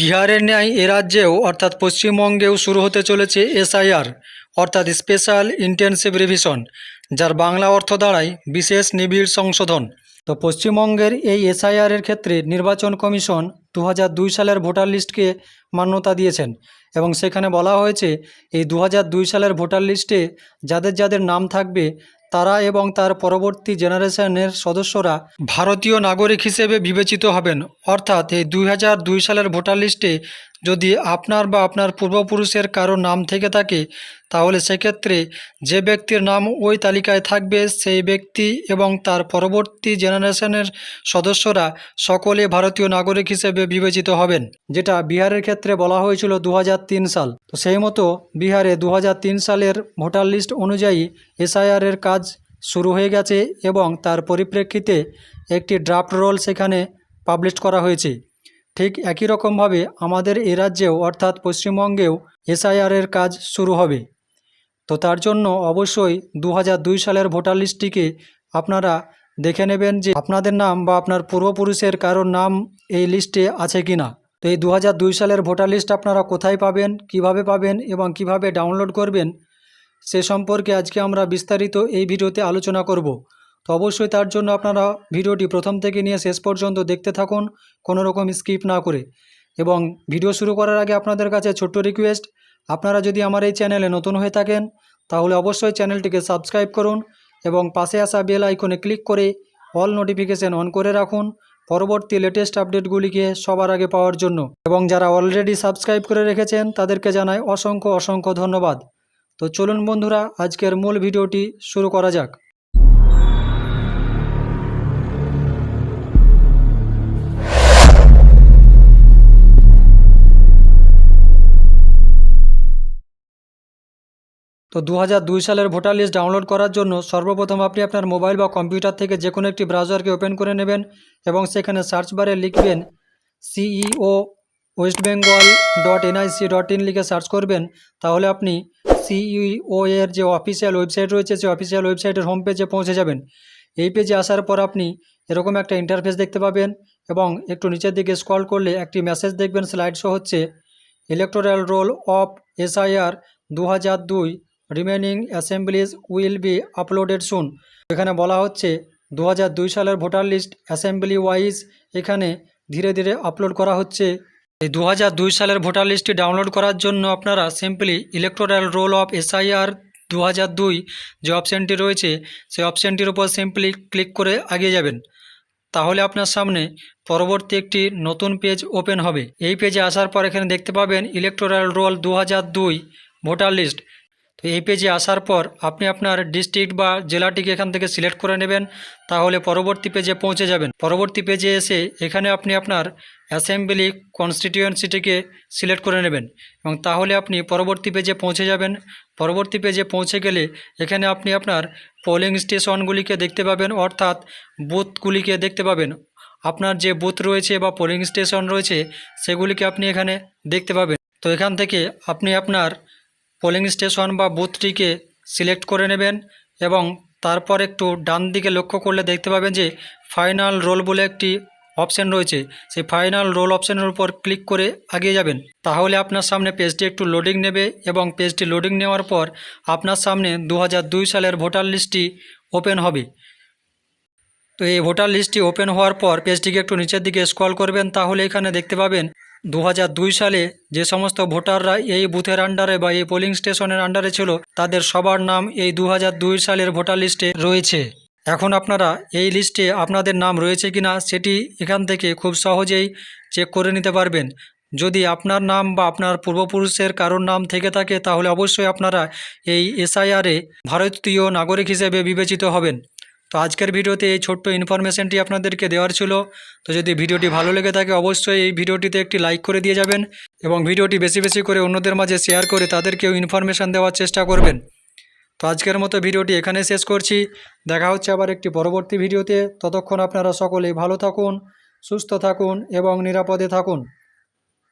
বিহারের ন্যায় এ রাজ্যেও, অর্থাৎ পশ্চিমবঙ্গেও শুরু হতে চলেছে এসআইআর, অর্থাৎ স্পেশাল ইন্টেনসিভ রিভিশন, যার বাংলা অর্থ দাঁড়ায় বিশেষ নিবিড় সংশোধন। তো পশ্চিমবঙ্গের এই এসআইআরের ক্ষেত্রে নির্বাচন কমিশন দু হাজার দুই সালের ভোটার লিস্টকে মান্যতা দিয়েছেন এবং সেখানে বলা হয়েছে, এই দু হাজার দুই সালের ভোটার লিস্টে যাদের যাদের নাম থাকবে তারা এবং তার পরবর্তী জেনারেশনের সদস্যরা ভারতীয় নাগরিক হিসেবে বিবেচিত হবেন। অর্থাৎ এই দুই হাজার দুই সালের ভোটার লিস্টে যদি আপনার বা আপনার পূর্বপুরুষের কারও নাম থেকে থাকে, তাহলে সেক্ষেত্রে যে ব্যক্তির নাম ওই তালিকায় থাকবে, সেই ব্যক্তি এবং তার পরবর্তী জেনারেশনের সদস্যরা সকলে ভারতীয় নাগরিক হিসেবে বিবেচিত হবেন, যেটা বিহারের ক্ষেত্রে বলা হয়েছিল দু হাজার তিন সাল। তো সেই মতো বিহারে দু হাজার তিন সালের ভোটার লিস্ট অনুযায়ী এসআইআরের কাজ শুরু হয়ে গেছে এবং তার পরিপ্রেক্ষিতে একটি ড্রাফট রোল সেখানে পাবলিশ করা হয়েছে। ঠিক একই রকমভাবে আমাদের এ রাজ্যেও অর্থাৎ পশ্চিমবঙ্গেও এসআইআরের কাজ শুরু হবে। তো তার জন্য অবশ্যই দু হাজার দুই সালের ভোটার লিস্টটিকে আপনারা দেখে নেবেন যে আপনাদের নাম বা আপনার পূর্বপুরুষের কারোর নাম এই লিস্টে আছে কি না তো এই দু হাজার দুই সালের ভোটার লিস্ট আপনারা কোথায় পাবেন, কীভাবে পাবেন এবং কীভাবে ডাউনলোড করবেন, সে সম্পর্কে আজকে আমরা বিস্তারিত এই ভিডিওতে আলোচনা করব। তো অবশ্যই তার জন্য আপনারা ভিডিওটি প্রথম থেকে নিয়ে শেষ পর্যন্ত দেখতে থাকুন, কোনো রকম স্কিপ না করে। এবং ভিডিও শুরু করার আগে আপনাদের কাছে ছোট্ট রিকোয়েস্ট, আপনারা যদি আমার এই চ্যানেলে নতুন হয়ে থাকেন, তাহলে অবশ্যই চ্যানেলটিকে সাবস্ক্রাইব করুন এবং পাশে আসা বেল আইকনে ক্লিক করে অল নোটিফিকেশান অন করে রাখুন পরবর্তী লেটেস্ট আপডেটগুলিকে সবার আগে পাওয়ার জন্য। এবং যারা অলরেডি সাবস্ক্রাইব করে রেখেছেন, তাদেরকে জানাই অসংখ্য অসংখ্য ধন্যবাদ। তো চলুন বন্ধুরা, আজকের মূল ভিডিওটি শুরু করা যাক। তো দু হাজার দুই সালের ভোটার লিস্ট ডাউনলোড করার জন্য সর্বপ্রথম আপনি আপনার মোবাইল বা কম্পিউটার থেকে যে কোনো একটি ব্রাউজারকে ওপেন করে নেবেন এবং সেখানে সার্চ বারে লিখবেন CEO West Bengal dot NIC dot in লিখে সার্চ করবেন। তাহলে আপনি সিইও এর যে অফিসিয়াল ওয়েবসাইট রয়েছে, সেই অফিসিয়াল ওয়েবসাইটের হোম পেজে পৌঁছে যাবেন। এই পেজে আসার পর আপনি এরকম একটা ইন্টারফেস দেখতে পাবেন এবং একটু নিচের দিকে স্ক্রল করলে একটি মেসেজ দেখবেন। স্লাইড শো হচ্ছে ইলেকটোরাল রোল অফ এসআইআর দু হাজার দুই remaining assemblies will be uploaded soon এখানে বলা হচ্ছে দু হাজার দুই সালের ভোটার লিস্ট অ্যাসেম্বলি ওয়াইজ এখানে ধীরে ধীরে আপলোড করা হচ্ছে। এই দু হাজার দুই সালের ভোটার লিস্টটি ডাউনলোড করার জন্য আপনারা simply electoral roll of SIR দু হাজার দুই যে অপশানটি রয়েছে, সেই অপশানটির উপর সিম্পলি ক্লিক করে এগিয়ে যাবেন। তাহলে আপনার সামনে পরবর্তী একটি নতুন পেজ ওপেন হবে। এই পেজে আসার পর এখানে দেখতে পাবেন ইলেকটোরাল রোল দু হাজার দুই ভোটার লিস্ট তো এই পেজে আসার পর আপনি আপনার ডিস্ট্রিক্ট বা জেলাটিকে এখান থেকে সিলেক্ট করে নেবেন, তাহলে পরবর্তী পেজে পৌঁছে যাবেন। পরবর্তী পেজে এসে এখানে আপনি আপনার অ্যাসেম্বলি কনস্টিটিউয়েন্সিটিকে সিলেক্ট করে নেবেন এবং তাহলে আপনি পরবর্তী পেজে পৌঁছে যাবেন। পরবর্তী পেজে পৌঁছে গেলে এখানে আপনি আপনার পোলিং স্টেশনগুলিকে দেখতে পাবেন, অর্থাৎ বুথগুলিকে দেখতে পাবেন। আপনার যে বুথ রয়েছে বা পোলিং স্টেশন রয়েছে, সেগুলিকে আপনি এখানে দেখতে পাবেন। তো এখান থেকে আপনি আপনার পোলিং স্টেশন বা বুথটিকে সিলেক্ট করে নেবেন এবং তারপর একটু ডান দিকে লক্ষ্য করলে দেখতে পাবেন যে ফাইনাল রোল বলে একটি অপশান রয়েছে। সেই ফাইনাল রোল অপশানের উপর ক্লিক করে এগিয়ে যাবেন। তাহলে আপনার সামনে পেজটি একটু লোডিং নেবে এবং পেজটি লোডিং নেওয়ার পর আপনার সামনে দু হাজার দুই সালের ভোটার লিস্টটি ওপেন হবে। তো এই ভোটার লিস্টটি ওপেন হওয়ার পর পেজটিকে একটু নিচের দিকে স্ক্রল করবেন। তাহলে এখানে দেখতে পাবেন দু হাজার দুই সালে যে সমস্ত ভোটাররা এই বুথের আন্ডারে বা এই পোলিং স্টেশনের আন্ডারে ছিল, তাদের সবার নাম এই দু হাজার দুই সালের ভোটার লিস্টে রয়েছে। এখন আপনারা এই লিস্টে আপনাদের নাম রয়েছে কিনা সেটি এখান থেকে খুব সহজেই চেক করে নিতে পারবেন। যদি আপনার নাম বা আপনার পূর্বপুরুষের কারোর নাম থেকে থাকে, তাহলে অবশ্যই আপনারা এই এসআইআরে ভারতীয় নাগরিক হিসেবে বিবেচিত হবেন। তো আজকের ভিডিওতে এই ছোট্ট ইনফরমেশনটি আপনাদেরকে দেওয়ার ছিল। তো যদি ভিডিওটি ভালো লেগে থাকে, অবশ্যই এই ভিডিওটিতে একটি লাইক করে দিয়ে যাবেন এবং ভিডিওটি বেশি বেশি করে অন্যদের মাঝে শেয়ার করে তাদেরকেও ইনফরমেশান দেওয়ার চেষ্টা করবেন। তো আজকের মতো ভিডিওটি এখানে শেষ করছি। দেখা হচ্ছে আবার একটি পরবর্তী ভিডিওতে। ততক্ষণ আপনারা সকলেই ভালো থাকুন, সুস্থ থাকুন এবং নিরাপদে থাকুন।